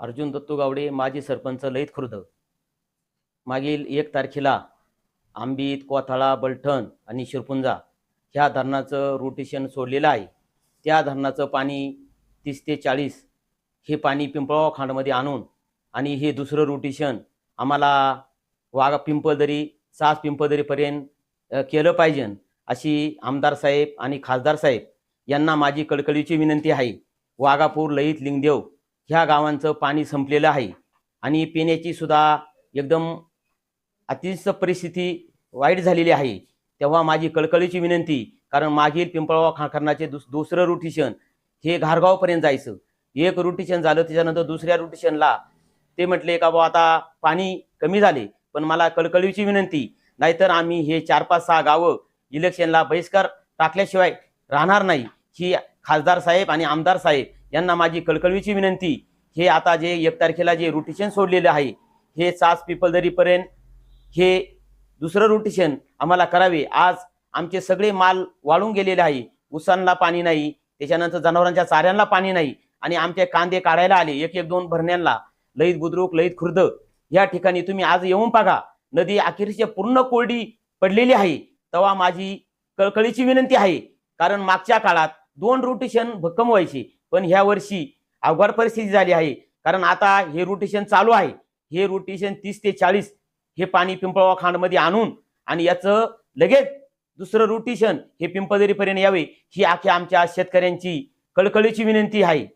अर्जुन दत्तू गावडे माजी सरपंच लयित खुर्द. मागील एक तारखेला आंबीत कोथाळा बलठण आणि शिरपुंजा ह्या धरणाचं रोटेशन सोडलेलं आहे. त्या धरणाचं पाणी तीस ते चाळीस हे पाणी पिंपळावा खांडमध्ये आणून आणि हे दुसरं रोटेशन आम्हाला वाघा पिंपळदरी सास पिंपळदरीपर्यंत केलं पाहिजे अशी आमदार साहेब आणि खासदार साहेब यांना माझी कळकळीची विनंती आहे. वाघापूर लईत लिंगदेव ह्या गावांचं पाणी संपलेलं आहे. आणि पिण्याची सुद्धा एकदम अतिशय परिस्थिती वाईट झालेली आहे. तेव्हा माझी कळकळीची विनंती कारण मागील पिंपळगाव खारखरणाचे दुस दुसरं रुटिशन हे घारगावपर्यंत जायचं. एक रुटिशन झालं त्याच्यानंतर दुसऱ्या रुटिशनला ते म्हटले का बा आता पाणी कमी झाले. पण मला कळकळीची विनंती नाहीतर आम्ही हे चार पाच सहा गावं इलेक्शनला बहिष्कार टाकल्याशिवाय राहणार नाही. ही खासदार साहेब आणि आमदार साहेब यांना माझी कळकळीची विनंती हे आता जे एक तारखेला जे रोटेशन सोडलेलं आहे हे सास पिपलदरीपर्यंत हे दुसरं रोटेशन आम्हाला करावे. आज आमचे सगळे माल वाळून गेलेले आहे. उसांना पाणी नाही त्याच्यानंतर जनावरांच्या चाऱ्यांना पाणी नाही आणि आमचे कांदे काढायला आले. एक एक दोन भरण्यांना लईत बुद्रुक लईत खुर्द या ठिकाणी तुम्ही आज येऊन बघा नदी अखेरची पूर्ण कोरडी पडलेली आहे. तेव्हा माझी कळकळीची विनंती आहे. कारण मागच्या काळात दोन रोटेशन भक्कम व्हायची. पण ह्या वर्षी अवघड परिस्थिती झाली आहे. कारण आता हे रोटेशन चालू आहे. हे रोटेशन तीस ते चाळीस हे पाणी पिंपळवा खांडमध्ये आणून आणि याचं लगेच दुसरं रोटेशन हे पिंपदरीपर्यंत यावे ही आख्या आमच्या शेतकऱ्यांची कळकळीची विनंती आहे.